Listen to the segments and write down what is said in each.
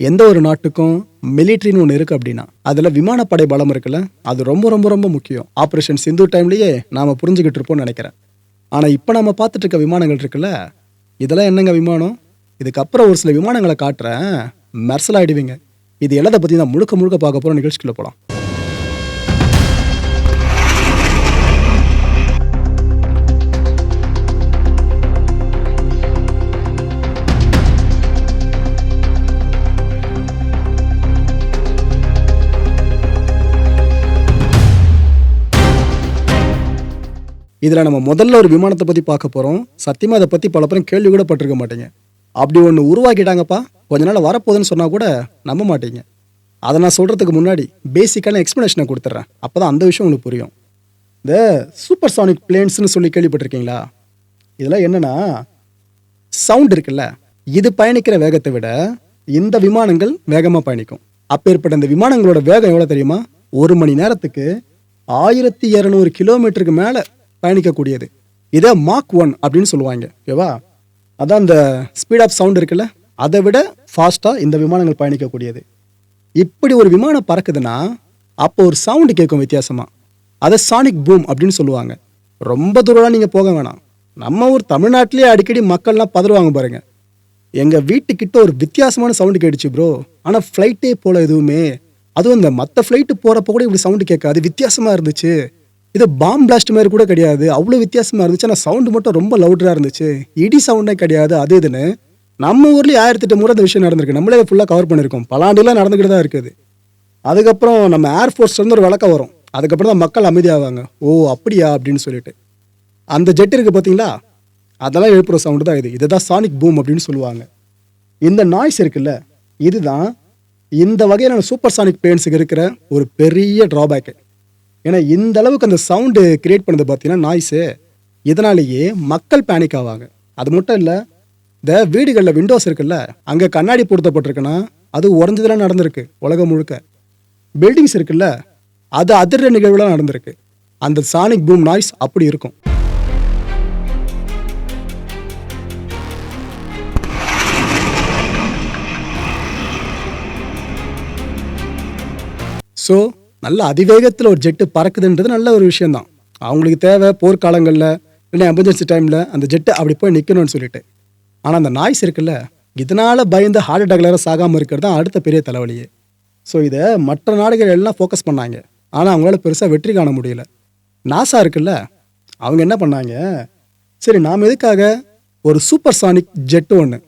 எந்த ஒரு நாட்டுக்கும் மிலிட்ரின்னு ஒன்று இருக்குது அப்படின்னா அதில் விமானப்படை பலம் இருக்குல்ல அது ரொம்ப ரொம்ப ரொம்ப முக்கியம். ஆப்ரேஷன் சிந்து டைம்லேயே நாம் புரிஞ்சுக்கிட்டு இருப்போம்னு நினைக்கிறேன். ஆனால் இப்போ நம்ம பார்த்துட்டு இருக்க விமானங்கள் இருக்குல்ல இதெல்லாம் என்னங்க விமானம்? இதுக்கப்புறம் ஒரு சில விமானங்களை காட்டுறேன். மெர்சல் ஆயிடுவீங்க. இது எல்லாத்தை பற்றி நான் முழுக்க முழுக்க பார்க்க போகிற நிகழ்ச்சிக்குள்ளே போகலாம் இதில் நம்ம முதல்ல ஒரு விமானத்தை பற்றி பார்க்க போகிறோம் சத்தியமாக அதை பற்றி பல பேரும் கேள்வி கூட பட்டிருக்க மாட்டீங்க. அப்படி ஒன்று உருவாக்கிட்டாங்கப்பா. கொஞ்ச நாள் வரப்போகுதுன்னு சொன்னால் கூட நம்ப மாட்டீங்க. அதை நான் சொல்கிறதுக்கு முன்னாடி பேசிக்கான எக்ஸ்ப்ளனேஷனை கொடுத்துட்றேன். அப்போ தான் அந்த விஷயம் உங்களுக்கு புரியும். இந்த சூப்பர் சானிக் பிளேன்ஸ்னு சொல்லி கேள்விப்பட்டிருக்கீங்களா? இதெல்லாம் என்னென்னா சவுண்ட் இருக்குல்ல இது பயணிக்கிற வேகத்தை விட இந்த விமானங்கள் வேகமாக பயணிக்கும். அப்பேற்பட்ட இந்த விமானங்களோட வேகம் எவ்வளோ தெரியுமா? ஒரு மணி நேரத்துக்கு ஆயிரத்தி இரநூறு கிலோமீட்டருக்கு மேலே. பயணிக்கக்கூடியது. இதை மாக் ஒன் அப்படின்னு சொல்லுவாங்க. ஓகேவா அதான் அந்த ஸ்பீட் ஆஃப் சவுண்ட் இருக்குல்ல? அதை விட ஃபாஸ்ட்டாக இந்த விமானங்கள் பயணிக்கக்கூடியது. இப்படி ஒரு விமானம் பறக்குதுன்னா அப்போ ஒரு சவுண்டு கேட்கும் வித்தியாசமாக அதை சானிக் பூம் அப்படின்னு சொல்லுவாங்க. ரொம்ப தூரம்லாம் நீங்கள் போக வேணாம். நம்ம ஊர் தமிழ்நாட்டிலேயே அடிக்கடி மக்கள்லாம் பதறுவாங்க பாருங்கள் எங்கள் வீட்டுக்கிட்ட ஒரு வித்தியாசமான சவுண்டு கேட்டுச்சு ப்ரோ ஆனால் ஃப்ளைட்டே போல் எதுவுமே. அதுவும் இந்த மற்ற ஃப்ளைட்டு போகிறப்ப கூட இப்படி சவுண்டு கேட்காது. வித்தியாசமாக இருந்துச்சு. இது பாம் பிளாஸ்ட் மாதிரி கூட கிடையாது. அவ்வளோ வித்தியாசமாக இருந்துச்சு. ஆனால் சவுண்டு மட்டும் ரொம்ப லவுடராக இருந்துச்சு. இடி சவுண்டே கிடையாது. அது இதுன்னு நம்ம ஊர்லேயே ஆயிரத்தி எட்டு முறை அந்த விஷயம் நடந்திருக்கு. நம்மளே ஃபுல்லாக கவர் பண்ணியிருக்கோம். பல ஆண்டுலாம் நடந்துக்கிட்டு தான் இருக்குது. அதுக்கப்புறம் நம்ம ஏர்ஃபோர்ஸ்லேருந்து ஒரு விளக்கம் வரும். அதுக்கப்புறம் தான் மக்கள் அமைதியாவாங்க. ஓ அப்படியா? அப்படின்னு சொல்லிட்டு. அந்த ஜெட் இருக்குது பார்த்தீங்களா? அதெல்லாம் எழுப்புற சவுண்டு தான் இது. இதுதான் சானிக் பூம் அப்படின்னு சொல்லுவாங்க. இந்த நாய்ஸ் இருக்குல்ல இதுதான் இந்த வகையிலான சூப்பர் சானிக் பிளேன்ஸுக்கு இருக்கிற ஒரு பெரிய ட்ராபேக்கு ஏன்னா இந்த அளவுக்கு அந்த சவுண்டு கிரியேட் பண்ணது பார்த்தீங்கன்னா நாய்ஸு இதனாலேயே மக்கள் பேனிக் ஆவாங்க. அது மட்டும் இல்லை இந்த வீடுகளில் விண்டோஸ் இருக்குல்ல அங்கே கண்ணாடி பொருத்தப்பட்டிருக்குன்னா அது உடஞ்சதெல்லாம் நடந்திருக்கு உலகம் முழுக்க. பில்டிங்ஸ் இருக்குல்ல அது அதிர்ற நிகழ்வுலாம் நடந்திருக்கு. அந்த சானிக் பூம் நாய்ஸ் அப்படி இருக்கும். ஸோ நல்ல அதிவேகத்தில் ஒரு ஜெட்டு பறக்குதுன்றது நல்ல ஒரு விஷயந்தான் அவங்களுக்கு தேவை போர்க்காலங்களில் இல்லை எமர்ஜென்சி டைமில் அந்த ஜெட்டு அப்படி போய் நிற்கணும்னு சொல்லிட்டு. ஆனால் அந்த நாய்ஸ் இருக்குல்ல இதனால் பயந்து ஹார்ட் அட்டாக்ல சாகாமல் இருக்கிறது தான் அடுத்த பெரிய தலைவலியே. ஸோ இதை மற்ற நாடுகள் எல்லாம் ஃபோக்கஸ் பண்ணாங்க. ஆனால் அவங்களால பெருசாக வெற்றி காண முடியல. நாசா இருக்குல்ல அவங்க என்ன பண்ணாங்க சரி நாம் எதுக்காக ஒரு சூப்பர் சானிக் ஜெட்டு ஒன்று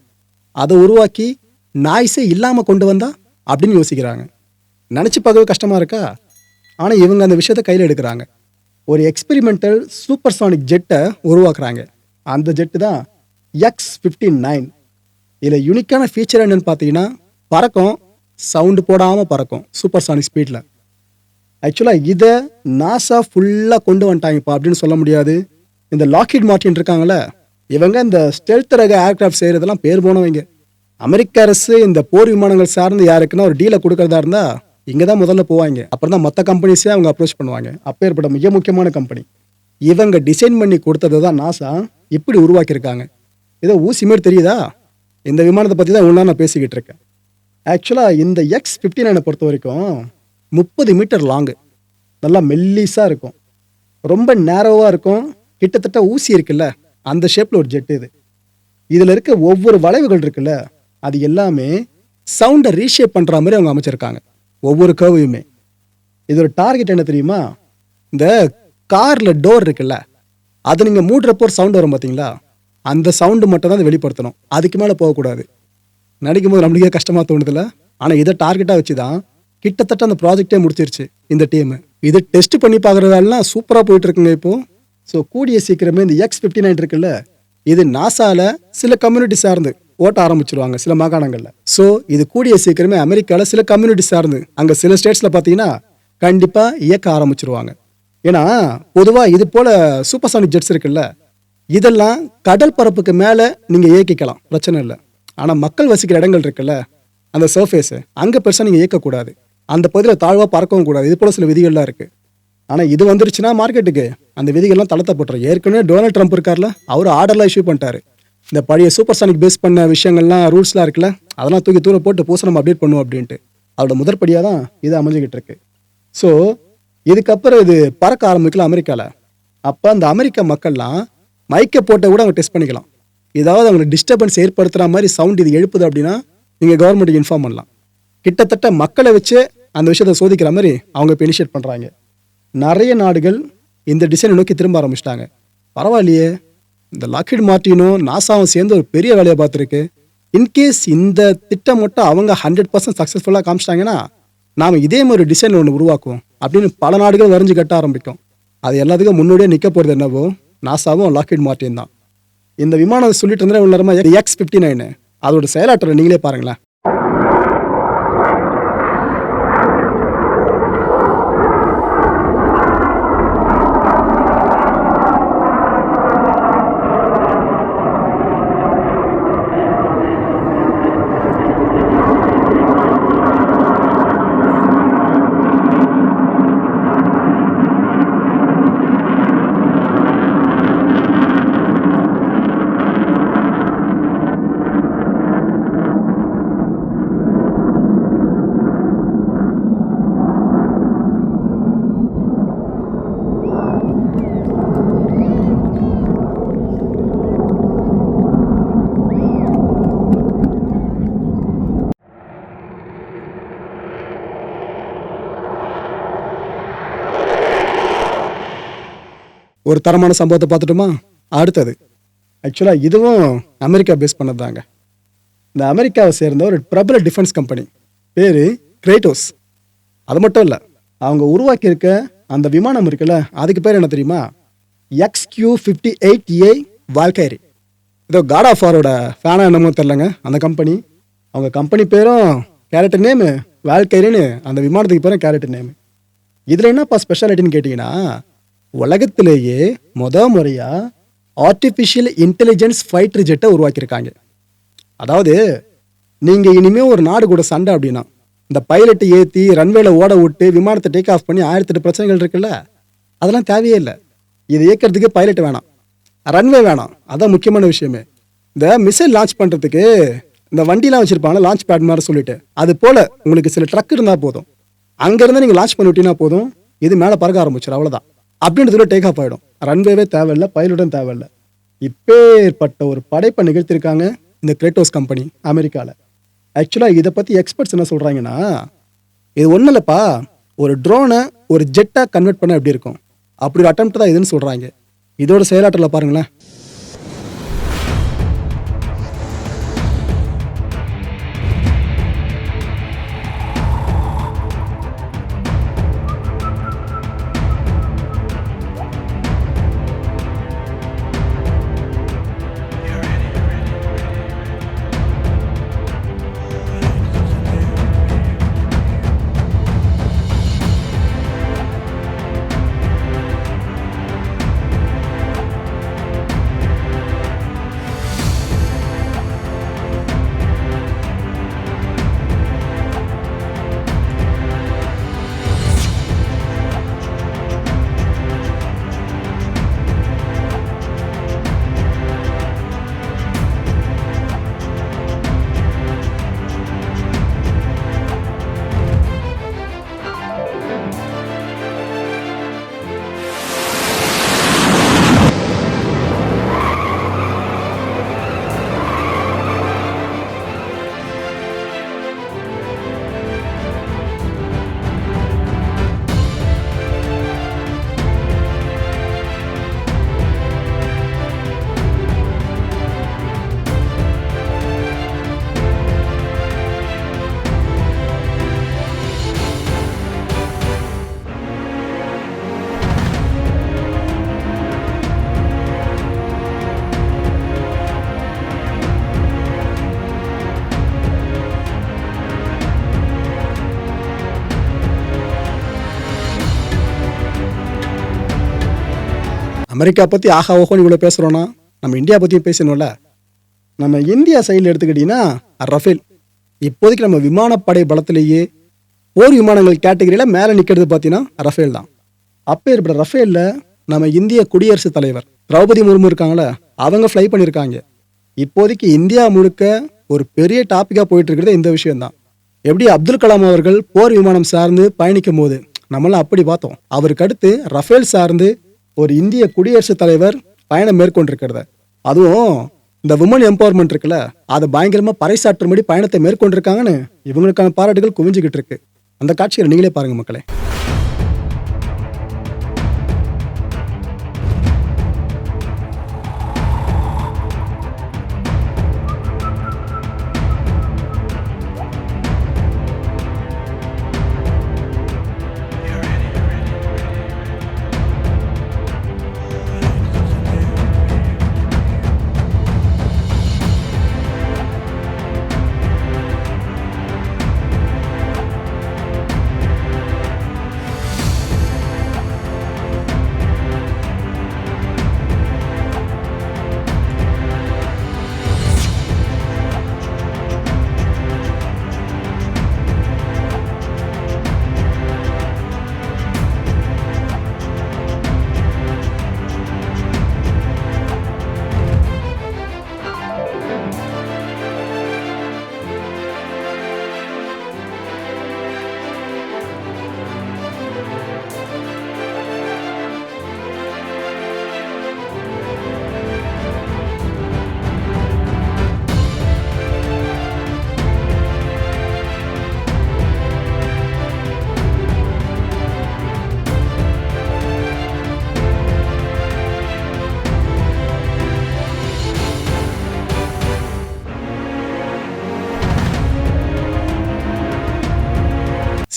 அதை உருவாக்கி நாய்ஸே இல்லாமல் கொண்டு வந்தா? அப்படின்னு யோசிக்கிறாங்க. நினச்சி பார்க்கவே கஷ்டமாக இருக்கா? ஆனால் இவங்க அந்த விஷயத்தை கையில் எடுக்கிறாங்க. ஒரு எக்ஸ்பெரிமெண்டல் சூப்பர் சானிக் ஜெட்டை உருவாக்குறாங்க. அந்த ஜெட்டு தான் எக்ஸ் ஃபிஃப்டி நைன் இதில் யூனிக்கான ஃபீச்சர் என்னென்னு பார்த்தீங்கன்னா பறக்கும் சவுண்டு போடாமல் பறக்கும் சூப்பர் சானிக் ஸ்பீடில் ஆக்சுவலாக இதை நாசா ஃபுல்லாக கொண்டு வந்துட்டாங்கப்பா அப்படின்னு சொல்ல முடியாது. இந்த லாக்கிட் மார்டின் இருக்காங்களே இவங்க இந்த ஸ்டெல்த் ரக ஏர்கிராஃப்ட் செய்கிறதெல்லாம் பேர் போனவங்க. அமெரிக்க அரசு இந்த போர் விமானங்கள் சார்ந்து யாருக்குன்னா ஒரு டீலை கொடுக்கறதா இருந்தால் இங்கே தான் முதல்ல போவாங்க. அப்புறம் தான் மற்ற கம்பெனிஸே அவங்க அப்ரோச் பண்ணுவாங்க. அப்பேற்பட்ட மிக முக்கியமான கம்பெனி இவங்க டிசைன் பண்ணி கொடுத்தது தான் நாசா இப்படி உருவாக்கியிருக்காங்க. ஏதோ ஊசி மாதிரி தெரியுதா? இந்த விமானத்தை பற்றி தான் ஒன்றா நான் பேசிக்கிட்டு இருக்கேன். ஆக்சுவலாக இந்த எக்ஸ் ஃபிஃப்டி நைனை பொறுத்த வரைக்கும் முப்பது மீட்டர் லாங்கு நல்லா மெல்லிஸாக இருக்கும். ரொம்ப நேரோவாக இருக்கும். கிட்டத்தட்ட ஊசி இருக்குல்ல? அந்த ஷேப்பில் ஒரு ஜெட் இது. இதில் இருக்க ஒவ்வொரு வளைவுகள் இருக்குல்ல? அது எல்லாமே சவுண்டை ரீஷேப் பண்ணுற மாதிரி அவங்க அமைச்சிருக்காங்க. ஒவ்வொரு கர்வையுமே இதோட டார்கெட் என்ன தெரியுமா? இந்த காரில் டோர் இருக்குல்ல அதை நீங்கள் மூடுறப்போ ஒரு சவுண்ட் வரும் பார்த்தீங்களா அந்த சவுண்டு மட்டும் தான் அதை வெளிப்படுத்தணும். அதுக்கு மேலே போகக்கூடாது. நடிக்கும் போது நம்மளுக்கே கஷ்டமாக தோணுதுல ஆனால் இதை டார்கெட்டாக வச்சு தான் கிட்டத்தட்ட அந்த ப்ராஜெக்டே முடிச்சிருச்சு இந்த டீம் இது டெஸ்ட் பண்ணி பார்க்குறதாலாம் சூப்பராக போயிட்டுருக்குங்க இப்போது இப்போ. ஸோ கூடிய சீக்கிரமே இந்த எக்ஸ் ஃபிஃப்டி நைன் இருக்குல்ல இது நாசாவில் சில கம்யூனிட்டி சார்ந்து ஓட்ட ஆரம்பிச்சிருவாங்க சில மாகாணங்களில். ஸோ இது கூடிய சீக்கிரமே அமெரிக்காவில் சில கம்யூனிட்டி சார்ந்து அங்கே சில ஸ்டேட்ஸில் பார்த்தீங்கன்னா கண்டிப்பாக இயக்க ஆரம்பிச்சிருவாங்க. ஏன்னா பொதுவாக இது போல சூப்பர்சானிக் ஜெட்ஸ் இருக்குல்ல இதெல்லாம் கடல் பரப்புக்கு மேலே நீங்கள் இயக்கிக்கலாம் பிரச்சனை இல்லை. ஆனால் மக்கள் வசிக்கிற இடங்கள் இருக்குல்ல அந்த சர்ஃபேஸு அங்கே பெருசாக நீங்கள் இயக்கக்கூடாது. அந்த பகுதியில் தாழ்வாக பறக்கவும் கூடாது. இது போல சில விதிகள்லாம் இருக்குது ஆனால் இது வந்துருச்சுன்னா மார்க்கெட்டுக்கு அந்த விதிகள்லாம் தளர்த்தப்பட்டுரும். ஏற்கனவே டொனால்ட் ட்ரம்ப் இருக்கார்ல அவர் ஆர்டர்லாம் இஷ்யூ பண்ணிட்டாரு. இந்த பழைய சூப்பர் சானிக் பேஸ் பண்ண விஷயங்கள்லாம் ரூல்ஸ்லாம் இருக்குல்ல அதெல்லாம் தூக்கி தூர போட்டு பூச நம்ம அப்டேட் பண்ணுவோம் அப்படின்ட்டு. அதோட முதற்படியாக தான் இது அமைஞ்சுக்கிட்டு இருக்கு. ஸோ இதுக்கப்புறம் இது பறக்க ஆரம்பிக்கல அமெரிக்காவில் அப்போ அந்த அமெரிக்க மக்கள்லாம் மைக்கை போட்ட கூட அவங்க டெஸ்ட் பண்ணிக்கலாம். ஏதாவது அவங்களுக்கு டிஸ்டர்பன்ஸ் ஏற்படுத்துகிற மாதிரி சவுண்ட் இது எழுப்புது அப்படின்னா நீங்கள் கவர்மெண்ட்டுக்கு இன்ஃபார்ம் பண்ணலாம். கிட்டத்தட்ட மக்களை வச்சு அந்த விஷயத்தை சோதிக்கிற மாதிரி அவங்க இப்போ இனிஷியேட் பண்ணுறாங்க நிறைய நாடுகள் இந்த டிசைனை நோக்கி திரும்ப ஆரம்பிச்சிட்டாங்க. பரவாயில்லையே. இந்த லாக்ஹிட் மார்ட்டினும் நாசாவும் சேர்ந்து ஒரு பெரிய வேலையை பார்த்துருக்கு. இன்கேஸ் இந்த திட்டம் மட்டும் அவங்க ஹண்ட்ரட் பர்சன்ட் சக்ஸஸ்ஃபுல்லாக காமிச்சிட்டாங்கன்னா நாம் இதே மாதிரி டிசைன் ஒன்று உருவாக்குவோம் அப்படின்னு பல நாடுகள் வரைஞ்சு கட்ட ஆரம்பிக்கும். அது எல்லாத்துக்கும் முன்னோடியே நிற்க போகிறது என்னவோ நாசாவும் லாக்ஹிட் மார்ட்டின் தான். இந்த விமானம் சொல்லிட்டு இருந்தா உள்ள எக்ஸ் ஃபிஃப்டி நைனு அதோட செயலாற்றலை நீங்களே பாருங்களேன். ஒரு தரமான சம்பவத்தை பார்த்துட்டுமா? அடுத்தது. ஆக்சுவலாக இதுவும் அமெரிக்கா பேஸ் பண்ணது தாங்க இந்த அமெரிக்காவை சேர்ந்த ஒரு பிரபல டிஃபென்ஸ் கம்பெனி பேர் கிரேட்டோஸ் அது மட்டும் இல்லை அவங்க உருவாக்கியிருக்க அந்த விமானம் இருக்குல்ல அதுக்கு பேர் என்ன தெரியுமா? X Q fifty eight A Valkyrie இதோ காட் ஆஃப் ஆரோட ஃபேனாக என்னமோ தெரிலங்க அந்த கம்பெனி அவங்க கம்பெனி பேரும் கேரக்டர் நேமு வால்கைரின்னு அந்த விமானத்துக்கு பேரும் கேரக்டர் நேமு இதில் என்னப்பா ஸ்பெஷாலிட்டின்னு கேட்டிங்கன்னா உலகத்திலேயே முத முறையாக ஆர்டிஃபிஷியல் இன்டெலிஜென்ஸ் ஃபைட்டர் ஜெட்டை உருவாக்கியிருக்காங்க. அதாவது நீங்கள் இனிமேல் ஒரு நாடு கூட சண்டை அப்படின்னா இந்த பைலட்டை ஏற்றி ரன்வேல ஓட விட்டு விமானத்தை டேக் ஆஃப் பண்ணி ஆயிரத்தெட்டு பிரச்சனைகள் இருக்குல்ல அதெல்லாம் தேவையே இல்லை. இது இயக்கிறதுக்கு பைலட் வேணாம். ரன்வே வேணாம். அதான் முக்கியமான விஷயமே. இந்த மிசைல் லான்ச் பண்ணுறதுக்கு இந்த வண்டிலாம் வச்சுருப்பாங்க லான்ச் பேட் மாதிரி சொல்லிட்டு அது போல் உங்களுக்கு சில ட்ரக் இருந்தால் போதும். அங்கேருந்து நீங்கள் லான்ச் பண்ணி விட்டீங்கன்னா போதும். இது மேலே பறக்க ஆரம்பிச்சிடும் அவ்வளோதான் அப்படின்றதுல டேக் ஆஃப் ஆகிடும் ரன்வேவே தேவையில்லை பைலட்டும் தேவையில்லை. இப்பேற்பட்ட ஒரு படைப்பை நிகழ்த்திருக்காங்க இந்த கிரேட்டோஸ் கம்பெனி அமெரிக்காவில் ஆக்சுவலாக இதை பற்றி எக்ஸ்பர்ட்ஸ் என்ன சொல்கிறாங்கன்னா இது ஒன்றும் இல்லைப்பா. ஒரு ட்ரோனை ஒரு ஜெட்டாக கன்வெர்ட் பண்ண எப்படி இருக்கும்? அப்படி ஒரு அட்டம் தான் இதுன்னு சொல்கிறாங்க இதோட செயலாற்றல பாருங்களேன். அமெரிக்கா பற்றி ஆஹா ஓஹோன்னு இவ்வளோ பேசுகிறோன்னா நம்ம இந்தியா பற்றியும் பேசணும்ல? நம்ம இந்தியா சைடில் எடுத்துக்கிட்டிங்கன்னா ரஃபேல். இப்போதைக்கு நம்ம விமானப்படை பலத்திலேயே போர் விமானங்கள் கேட்டகரியில் மேலே நிற்கிறது பார்த்தீங்கன்னா ரஃபேல் தான். அப்போ ஏற்பட்ட ரஃபேலில் நம்ம இந்திய குடியரசுத் தலைவர் திரௌபதி முர்மு இருக்காங்களே அவங்க ஃப்ளை பண்ணியிருக்காங்க இப்போதைக்கு இந்தியா முழுக்க ஒரு பெரிய டாப்பிக்காக போயிட்டு இருக்கிறது இந்த விஷயம்தான். எப்படி அப்துல் கலாம் அவர்கள் போர் விமானம் சார்ந்து பயணிக்கும் போது நம்மளாம் அப்படி பார்த்தோம். அவருக்கு அடுத்து ரஃபேல் சார்ந்து ஒரு இந்திய குடியரசுத் தலைவர் பயணம் மேற்கொண்டிருக்கிறத. அதுவும் இந்த உமன் எம்பவர்மெண்ட் இருக்குல்ல அதை பயங்கரமா பறைசாற்றும்படி பயணத்தை மேற்கொண்டிருக்காங்கன்னு இவங்களுக்கான பாராட்டுகள் குவிஞ்சுக்கிட்டு இருக்கு. அந்த காட்சியை நீங்களே பாருங்க மக்களே.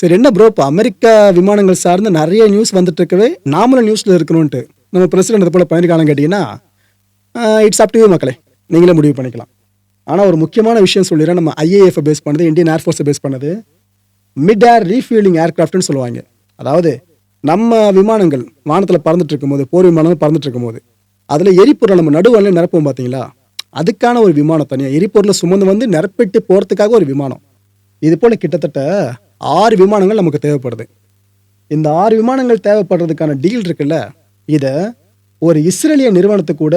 சரி என்ன ப்ரோ இப்போ அமெரிக்கா விமானங்கள் சார்ந்து நிறைய நியூஸ் வந்துட்டு இருக்கவே நாமளும் நியூஸில் இருக்கணும்ன்ட்டு. நம்ம பிரசிடென்ட் இது போல் பண்ணியிருக்காங்க கேட்டிங்கன்னா இட்ஸ் அப் டு யூ மக்களே. நீங்களே முடிவு பண்ணிக்கலாம். ஆனால் ஒரு முக்கியமான விஷயம் சொல்லிடுறேன். நம்ம ஐஏஎஃப் பேஸ் பண்ணது இந்தியன் ஏர்ஃபோர்ஸை பேஸ் பண்ணது. மிட் ஏர் ரீஃபியூலிங் ஏர்க்ராஃப்ட்னு சொல்லுவாங்க. அதாவது நம்ம விமானங்கள் வானத்தில் பறந்துட்டு இருக்கும்போது போர் விமானம் பறந்துட்டு இருக்கும்போது அதில் எரிபொருள் நம்ம நடுவில் நிரப்போம் பார்த்தீங்களா அதுக்கான ஒரு விமானம் தனியாக எரிபொருளை சுமந்து வந்து நிரப்பிட்டு போகிறதுக்காக ஒரு விமானம். இது போல் கிட்டத்தட்ட ஆறு விமானங்கள் நமக்கு தேவைப்படுது. இந்த ஆறு விமானங்கள் தேவைப்படுறதுக்கான டீல் இருக்குல்ல இதை ஒரு இஸ்ரேலிய நிறுவனத்து கூட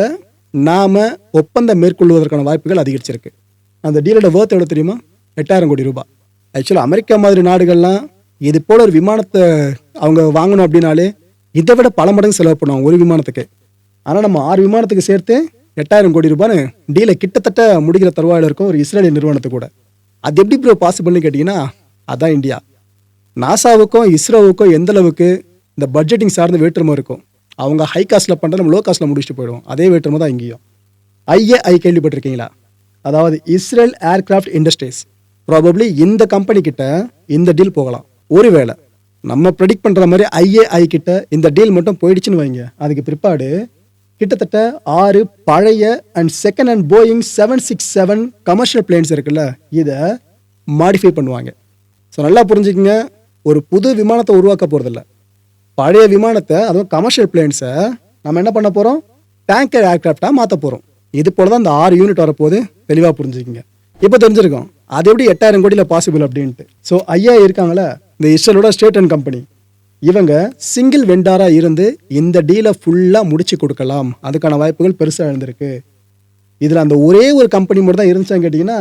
நாம் ஒப்பந்தம் மேற்கொள்வதற்கான வாய்ப்புகள் அதிகரிச்சிருக்கு. அந்த டீலோட வேர்த் எவ்வளோ தெரியுமா? எட்டாயிரம் கோடி ரூபாய். ஆக்சுவலாக அமெரிக்கா மாதிரி நாடுகள்லாம் இது போல் ஒரு விமானத்தை அவங்க வாங்கணும் அப்படின்னாலே இதை விட பல மடங்கு செலவு பண்ணுவாங்க ஒரு விமானத்துக்கு. ஆனால் நம்ம ஆறு விமானத்துக்கு சேர்த்து எட்டாயிரம் கோடி ரூபான்னு டீலை கிட்டத்தட்ட முடிக்கிற தருவாயில் இருக்கும் ஒரு இஸ்ரேலிய நிறுவனத்து கூட. அது எப்படி ப்ரோ பாசிபிள்னு கேட்டிங்கன்னா அதான் இந்தியா. நாசாவுக்கும் இஸ்ரோவுக்கும் எந்த அளவுக்கு இந்த பட்ஜெட்டிங் சார்ந்த வேற்றுமை இருக்கும் அவங்க ஹை காஸ்ட்டில் பண்ணுறது நம்ம லோ காஸ்ட்டில் முடிச்சுட்டு போயிடுவோம். அதே வேற்றுமை தான் இங்கேயும். ஐஏஐ கேள்விப்பட்டிருக்கீங்களா? அதாவது இஸ்ரேல் ஏர்கிராஃப்ட் இண்டஸ்ட்ரீஸ் ப்ராபப்ளி இந்த கம்பெனி கிட்ட இந்த டீல் போகலாம். ஒருவேளை நம்ம ப்ரெடிக்ட் பண்ணுற மாதிரி ஐஏஐ கிட்ட இந்த டீல் மட்டும் போயிடுச்சுன்னு வைங்க. அதுக்கு பிற்பாடு கிட்டத்தட்ட ஆறு பழைய and second and Boeing seven six seven commercial planes இருக்குல்ல இதை மாடிஃபை பண்ணுவாங்க. ஸோ நல்லா புரிஞ்சுக்கங்க. ஒரு புது விமானத்தை உருவாக்க போகிறதில்ல பழைய விமானத்தை அதுவும் கமர்ஷியல் பிளேன்ஸை நம்ம என்ன பண்ண போகிறோம் டேங்கர் ஏர்க்ராஃப்டாக மாற்ற போகிறோம் இது போல் தான் இந்த ஆறு யூனிட் வரப்போது தெளிவாக புரிஞ்சுக்கங்க. இப்போ தெரிஞ்சிருக்கோம். அது எப்படி எட்டாயிரம் கோடியில் பாசிபிள் அப்படின்ட்டு. ஸோ ஐயா இருக்காங்களே இந்த இஸ்ரேலோட ஸ்டேட் அண்ட் கம்பெனி இவங்க சிங்கிள் வெண்டாராக இருந்து இந்த டீலை ஃபுல்லாக முடிச்சு கொடுக்கலாம். அதுக்கான வாய்ப்புகள் பெருசாக இருந்திருக்கு. இதில் அந்த ஒரே ஒரு கம்பெனி மட்டும் தான் இருந்துச்சான்னு கேட்டிங்கன்னா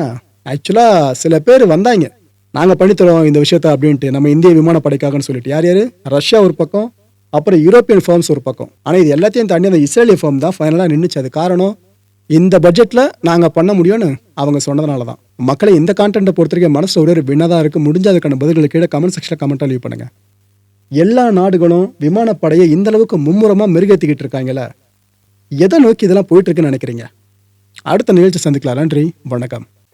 ஆக்சுவலாக சில பேர் வந்தாங்க. நாங்கள் பண்ணித்தரோம் இந்த விஷயத்த அப்படின்ட்டு நம்ம இந்திய விமானப்படைக்காகன்னு சொல்லிட்டு. யார் யார்? ரஷ்யா ஒரு பக்கம் அப்புறம் யூரோப்பியன் ஃபார்ம்ஸ் ஒரு பக்கம். ஆனால் இது எல்லாத்தையும் தாண்டி அந்த இஸ்ரேலிய ஃபார்ம் தான் ஃபைனலாக நின்றுச்சு அது காரணம் இந்த பட்ஜெட்டில் நாங்கள் பண்ண முடியும்னு அவங்க சொன்னதுனால தான். மக்களை இந்த கான்டென்ட்டை பொறுத்த வரைக்கும் மனசில் ஒரே ஒரு வினதாக இருக்குது முடிஞ்ச அதுக்கான பதில்களை கீழே கமெண்ட் செக்ஷனில் கமெண்ட்டாக லீவ் பண்ணுங்கள் எல்லா நாடுகளும் விமானப்படையை இந்த அளவுக்கு மும்முரமாக மெருகேற்றிக்கிட்டு இருக்காங்களே எதை நோக்கி இதெல்லாம் போயிட்டு இருக்குன்னு நினைக்கிறீங்க? அடுத்த நிகழ்ச்சி சந்திக்கலாம். நன்றி வணக்கம்.